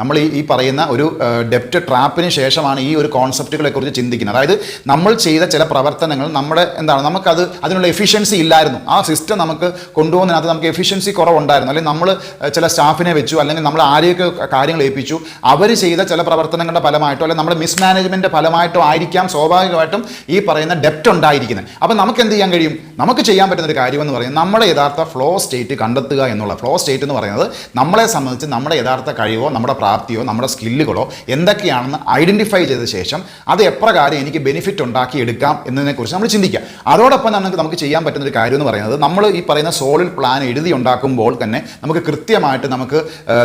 നമ്മൾ ഈ ഈ പറയുന്ന ഒരു ഡെപ്റ്റ് ട്രാപ്പിന് ശേഷമാണ് ഈ ഒരു കോൺസെപ്റ്റുകളെ കുറിച്ച് ചിന്തിക്കുന്നത്. അതായത് നമ്മൾ ചെയ്ത ചില പ്രവർത്തനങ്ങൾ നമ്മുടെ എന്താണ് നമുക്കത് അതിനുള്ള എഫിഷ്യൻസി ഇല്ലായിരുന്നു. ആ സിസ്റ്റം നമുക്ക് കൊണ്ടുപോകുന്നതിനകത്ത് നമുക്ക് എഫിഷ്യൻസി കുറവുണ്ടായിരുന്നു. അല്ലെങ്കിൽ നമ്മൾ ചില സ്റ്റാഫിനെ വെച്ചു അല്ലെങ്കിൽ നമ്മൾ ആരെയൊക്കെ കാര്യങ്ങൾ ഏൽപ്പിച്ചു അവർ ചെയ്ത ചില പ്രവർത്തനങ്ങളുടെ ഫലമായിട്ടോ അല്ലെങ്കിൽ നമ്മുടെ മിസ്മാനേജ്മെന്റ് ഫലമായിട്ടോ ആയിരിക്കാം സ്വാഭാവികമായിട്ടും ഈ പറയുന്ന ഡെപ്റ്റ് ഉണ്ടായിരിക്കുന്നത്. അപ്പോൾ നമുക്ക് എന്ത് ചെയ്യാൻ കഴിയും? നമുക്ക് ചെയ്യാൻ പറ്റുന്ന ഒരു കാര്യം എന്ന് പറയുന്നത് നമ്മുടെ യഥാർത്ഥ ഫ്ലോ സ്റ്റേറ്റ് കണ്ടെത്തുക എന്നുള്ള. ഫ്ലോ സ്റ്റേറ്റ് എന്ന് പറയുന്നത് നമ്മളെ സംബന്ധിച്ച് നമ്മുടെ യഥാർത്ഥ കഴിവോ നമ്മുടെ പ്രാപ്തിയോ നമ്മുടെ സ്കില്ലുകളോ എന്തൊക്കെയാണെന്ന് ഐഡന്റിഫൈ ചെയ്ത ശേഷം അത് എപ്രകാരം എനിക്ക് ബെനിഫിറ്റ് ഉണ്ടാക്കി എടുക്കാം എന്നതിനെക്കുറിച്ച് നമ്മൾ ചിന്തിക്കുക. അതോടൊപ്പം തന്നെ നമുക്ക് ചെയ്യാൻ പറ്റുന്ന ഒരു കാര്യം എന്ന് പറയുന്നത് നമ്മൾ ഈ പറയുന്ന സോളിഡ് പ്ലാൻ എഴുതി ഉണ്ടാക്കുമ്പോൾ തന്നെ നമുക്ക് കൃത്യമായിട്ട് നമുക്ക്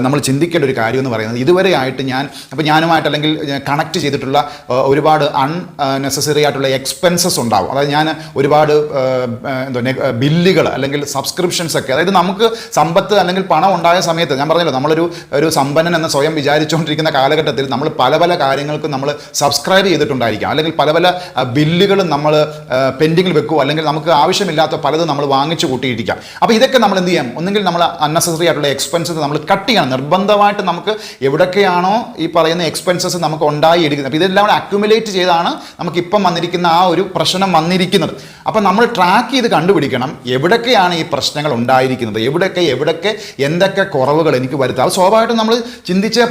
നമ്മൾ ചിന്തിക്കേണ്ട ഒരു കാര്യം എന്ന് പറയുന്നത് ഇതുവരെ ആയിട്ട് ഞാൻ അപ്പോൾ ഞാനുമായിട്ട് അല്ലെങ്കിൽ കണക്ട് ചെയ്തിട്ടുള്ള ഒരുപാട് അൺ നെസസറി ആയിട്ടുള്ള എക്സ്പെൻസസ് ഉണ്ടാവും. അതായത് ഞാൻ ഒരുപാട് എന്തോ ബില്ലുകൾ അല്ലെങ്കിൽ സബ്സ്ക്രിപ്ഷൻസ് ഒക്കെ അതായത് നമുക്ക് സമ്പത്ത് അല്ലെങ്കിൽ പണം ഉണ്ടായ സമയത്ത് ഞാൻ പറഞ്ഞല്ലോ നമ്മളൊരു ഒരു സമ്പന്നൻ എന്ന സ്വയം വിചാരിച്ചുകൊണ്ടിരിക്കുന്ന കാലഘട്ടത്തിൽ നമ്മൾ പല പല കാര്യങ്ങൾക്കും നമ്മൾ സബ്സ്ക്രൈബ് ചെയ്തിട്ടുണ്ടായിരിക്കാം. അല്ലെങ്കിൽ പല പല ബില്ലുകളും നമ്മൾ പെൻഡിങ്ങിൽ വെക്കുക അല്ലെങ്കിൽ നമുക്ക് ആവശ്യമില്ലാത്ത പലതും നമ്മൾ വാങ്ങിച്ചു കൂട്ടിയിരിക്കാം. അപ്പോൾ ഇതൊക്കെ നമ്മൾ എന്ത് ചെയ്യാം? ഒന്നുകിൽ നമ്മൾ അൺനെസസറി ആയിട്ടുള്ള എക്സ്പെൻസസ് നമ്മൾ കട്ട് ചെയ്യണം. നിർബന്ധമായിട്ട് നമുക്ക് എവിടൊക്കെയാണോ ഈ പറയുന്ന എക്സ്പെൻസസ് നമുക്ക് ഉണ്ടായി എടുക്കുന്നത്. അപ്പോൾ ഇതെല്ലാം കൂടെ അക്യുമുലേറ്റ് ചെയ്താണ് നമുക്ക് ഇപ്പം വന്നിരിക്കുന്ന ആ ഒരു പ്രശ്നം വന്നിരിക്കുന്നത്. അപ്പം നമ്മൾ ട്രാക്ക് ചെയ്ത് കണ്ടുപിടിക്കണം. എവിടൊക്കെയാണ് ഈ പ്രശ്നങ്ങൾ ഉണ്ടായിരിക്കുന്നത്? എവിടെയൊക്കെ എവിടൊക്കെ എന്തൊക്കെ കുറവുകൾ എനിക്ക് വരുത്തുക അത് സ്വാഭാവികമായിട്ടും നമ്മൾ ചിന്തിച്ചേ പറ്റത്തുള്ളൂ